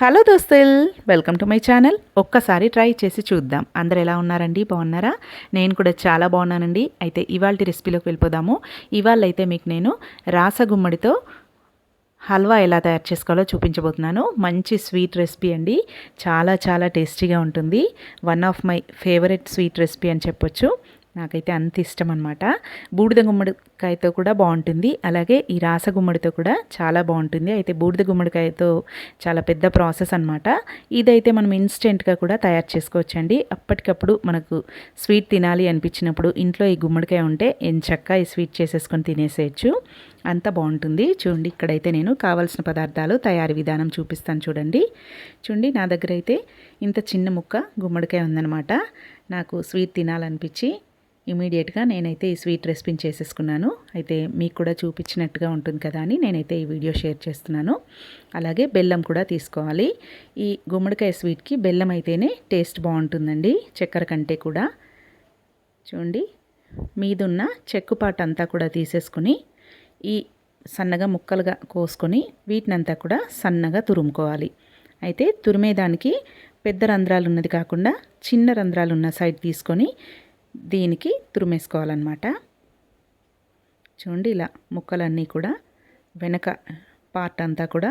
Hello దోస్తుల్ welcome to my channel. ఒక్కసారి try చేసి చూద్దాం. అందరు ఎలా ఉన్నారండి? బాగున్నారా? నేను కూడా చాలా బాగున్నానండి. అయితే ఇవాళ రెసిపీలోకి వెళ్ళిపోదాము. ఇవాళ అయితే మీకు నేను రాసగుమ్మడితో హల్వా ఎలా తయారు చేసుకోవాలో చూపించబోతున్నాను. మంచి స్వీట్ రెసిపీ అండి. చాలా చాలా టేస్టీగా ఉంటుంది. One of my favourite sweet recipe అని చెప్పొచ్చు. నాకైతే అంత ఇష్టం అనమాట బూడిద గుమ్మడికాయతో కూడా బాగుంటుంది. అలాగే ఈ రాస గుమ్మడితో కూడా చాలా బాగుంటుంది. అయితే బూడిద గుమ్మడికాయతో చాలా పెద్ద ప్రాసెస్ అనమాట ఇదైతే మనం ఇన్స్టెంట్గా కూడా తయారు చేసుకోవచ్చండి. అప్పటికప్పుడు మనకు స్వీట్ తినాలి అనిపించినప్పుడు ఇంట్లో ఈ గుమ్మడికాయ ఉంటే ఎంచక్క ఈ స్వీట్ చేసేసుకొని తినేసేయచ్చు. అంత బాగుంటుంది. చూడండి ఇక్కడైతే నేను కావాల్సిన పదార్థాలు తయారీ విధానం చూపిస్తాను చూడండి. చూడండి నా దగ్గర అయితే ఇంత చిన్న ముక్క గుమ్మడికాయ ఉందనమాట నాకు స్వీట్ తినాలనిపించి ఇమీడియట్గా నేనైతే ఈ స్వీట్ రెసిపీని చేసేసుకున్నాను. అయితే మీకు కూడా చూపించినట్టుగా ఉంటుంది కదా అని నేనైతే ఈ వీడియో షేర్ చేస్తున్నాను. అలాగే బెల్లం కూడా తీసుకోవాలి. ఈ గుమ్మడికాయ స్వీట్కి బెల్లం అయితేనే టేస్ట్ బాగుంటుందండి చక్కెర కంటే కూడా. చూడండి మీదున్న చెక్కుపాటు అంతా కూడా తీసేసుకుని ఈ సన్నగా ముక్కలుగా కోసుకొని వీటినంతా కూడా సన్నగా తురుముకోవాలి. అయితే తురిమేదానికి పెద్ద రంధ్రాలు ఉన్నది కాకుండా చిన్న రంధ్రాలు ఉన్న సైడ్ తీసుకొని దీనికి తురిమేసుకోవాలన్నమాట. చూడండి ఇలా ముక్కలన్నీ కూడా వెనక పార్ట్ అంతా కూడా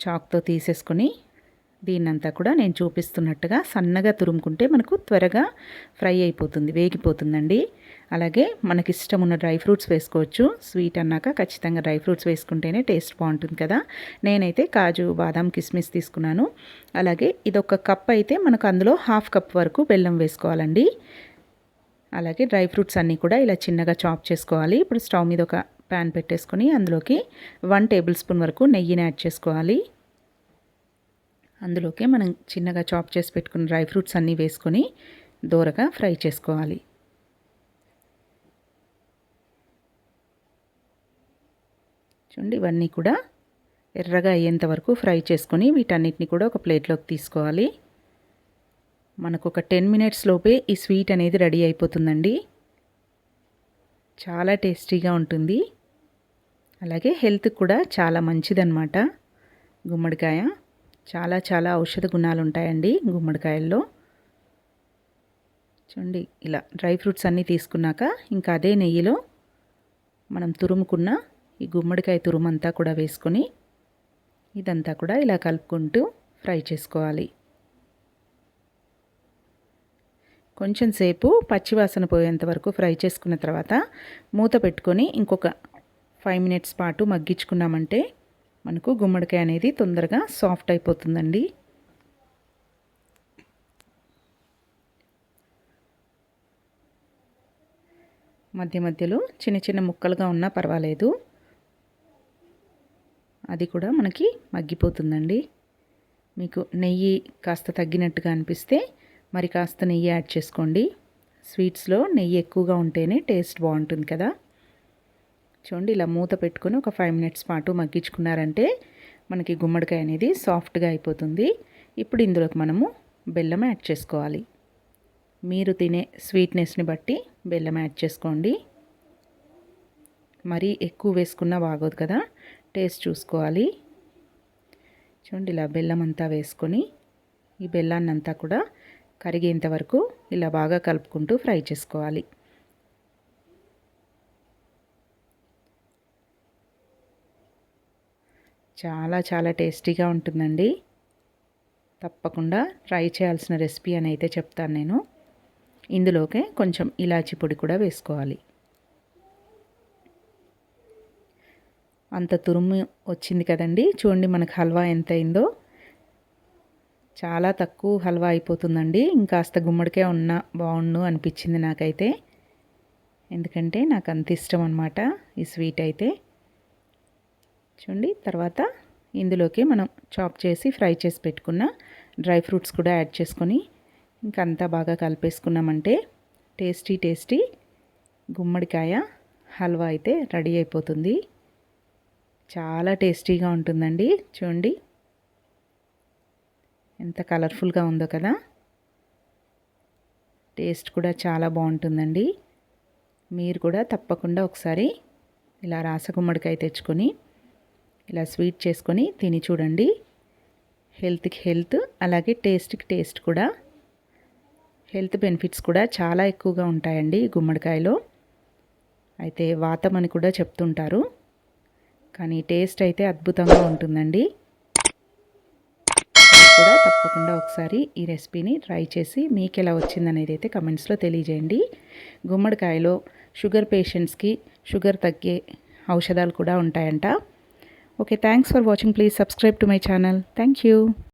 చాక్తో తీసేసుకొని దీన్నంతా కూడా నేను చూపిస్తున్నట్టుగా సన్నగా తురుముకుంటే మనకు త్వరగా ఫ్రై అయిపోతుంది వేగిపోతుందండి. అలాగే మనకి ఇష్టం ఉన్న డ్రై ఫ్రూట్స్ వేసుకోవచ్చు. స్వీట్ అన్నాక ఖచ్చితంగా డ్రై ఫ్రూట్స్ వేసుకుంటేనే టేస్ట్ బాగుంటుంది కదా. నేనైతే కాజు బాదాం కిస్మిస్ తీసుకున్నాను. అలాగే ఇదొక కప్ అయితే మనకు అందులో హాఫ్ కప్ వరకు బెల్లం వేసుకోవాలండి. అలాగే డ్రై ఫ్రూట్స్ అన్నీ కూడా ఇలా చిన్నగా చాప్ చేసుకోవాలి. ఇప్పుడు స్టవ్ మీద ఒక ప్యాన్ పెట్టేసుకొని అందులోకి వన్ టేబుల్ స్పూన్ వరకు నెయ్యిని యాడ్ చేసుకోవాలి. అందులోకి మనం చిన్నగా చాప్ చేసి పెట్టుకున్న డ్రై ఫ్రూట్స్ అన్నీ వేసుకొని దూరగా ఫ్రై చేసుకోవాలి. చూడండి ఇవన్నీ కూడా ఎర్రగా అయ్యేంత వరకు ఫ్రై చేసుకొని వీటన్నిటిని కూడా ఒక ప్లేట్లోకి తీసుకోవాలి. మనకు ఒక టెన్ మినిట్స్ లోపే ఈ స్వీట్ అనేది రెడీ అయిపోతుందండి. చాలా టేస్టీగా ఉంటుంది. అలాగే హెల్త్ కూడా చాలా మంచిదన్నమాట. గుమ్మడికాయ చాలా చాలా ఔషధ గుణాలు ఉంటాయండి గుమ్మడికాయల్లో. చూడండి ఇలా డ్రై ఫ్రూట్స్ అన్నీ తీసుకున్నాక ఇంకా అదే నెయ్యిలో మనం తురుముకున్న ఈ గుమ్మడికాయ తురుమంతా కూడా వేసుకొని ఇదంతా కూడా ఇలా కలుపుకుంటూ ఫ్రై చేసుకోవాలి. కొంచెం సేపు పచ్చివాసన పోయేంత వరకు ఫ్రై చేసుకున్న తర్వాత మూత పెట్టుకొని ఇంకొక ఫైవ్ మినిట్స్ పాటు మగ్గించుకున్నామంటే మనకు గుమ్మడికాయ అనేది తొందరగా సాఫ్ట్ అయిపోతుందండి. మధ్య మధ్యలో చిన్న చిన్న ముక్కలుగా ఉన్నా పర్వాలేదు. అది కూడా మనకి మగ్గిపోతుందండి. మీకు నెయ్యి కాస్త తగ్గినట్టుగా అనిపిస్తే మరి కాస్త నెయ్యి యాడ్ చేసుకోండి. స్వీట్స్లో నెయ్యి ఎక్కువగా ఉంటేనే టేస్ట్ బాగుంటుంది కదా. చూడండి ఇలా మూత పెట్టుకొని ఒక ఫైవ్ మినిట్స్ పాటు మగ్గించుకున్నారంటే మనకి గుమ్మడికాయ అనేది సాఫ్ట్గా అయిపోతుంది. ఇప్పుడు ఇందులోకి మనము బెల్లం యాడ్ చేసుకోవాలి. మీరు తినే స్వీట్నెస్ని బట్టి బెల్లం యాడ్ చేసుకోండి. మరీ ఎక్కువ వేసుకున్నా బాగోదు కదా. టేస్ట్ చూసుకోవాలి. చూడండి ఇలా బెల్లం అంతా వేసుకొని ఈ బెల్లాన్ని అంతా కూడా కరిగేంత వరకు ఇలా బాగా కలుపుకుంటూ ఫ్రై చేసుకోవాలి. చాలా చాలా టేస్టీగా ఉంటుందండి. తప్పకుండా ట్రై చేయాల్సిన రెసిపీ అని అయితే చెప్తాను నేను. ఇందులోకే కొంచెం ఇలాచి పొడి కూడా వేసుకోవాలి. అంత తురుము వచ్చింది కదండి. చూడండి మనకు హల్వా ఎంత అయిందో. చాలా తక్కువ హల్వా అయిపోతుందండి. ఇంకాస్త గుమ్మడికాయ ఉన్న బాగుండు అనిపించింది నాకైతే. ఎందుకంటే నాకు అంత ఇష్టం అనమాట ఈ స్వీట్ అయితే. చూడండి తర్వాత ఇందులోకి మనం చాప్ చేసి ఫ్రై చేసి పెట్టుకున్న డ్రై ఫ్రూట్స్ కూడా యాడ్ చేసుకొని ఇంకంతా బాగా కలిపేసుకున్నామంటే టేస్టీ టేస్టీ గుమ్మడికాయ హల్వా అయితే రెడీ అయిపోతుంది. చాలా టేస్టీగా ఉంటుందండి. చూడండి ఎంత కలర్ఫుల్గా ఉందో కదా. టేస్ట్ కూడా చాలా బాగుంటుందండి. మీరు కూడా తప్పకుండా ఒకసారి ఇలా రాసగుమ్మడికాయ తెచ్చుకొని ఇలా స్వీట్ చేసుకొని తిని చూడండి. హెల్త్కి హెల్త్ అలాగే టేస్ట్కి టేస్ట్ కూడా. హెల్త్ బెనిఫిట్స్ కూడా చాలా ఎక్కువగా ఉంటాయండి గుమ్మడికాయలో. అయితే వాతం అని కూడా చెప్తుంటారు. కానీ టేస్ట్ అయితే అద్భుతంగా ఉంటుందండి. కూడా తప్పకుండా ఒకసారి ఈ రెసిపీని ట్రై చేసి మీకు ఎలా వచ్చిందనేది అయితే కమెంట్స్లో తెలియజేయండి. గుమ్మడికాయలో షుగర్ పేషెంట్స్కి షుగర్ తగ్గే ఔషధాలు కూడా ఉంటాయంట. Okay thanks for watching. Please subscribe to my channel. Thank you.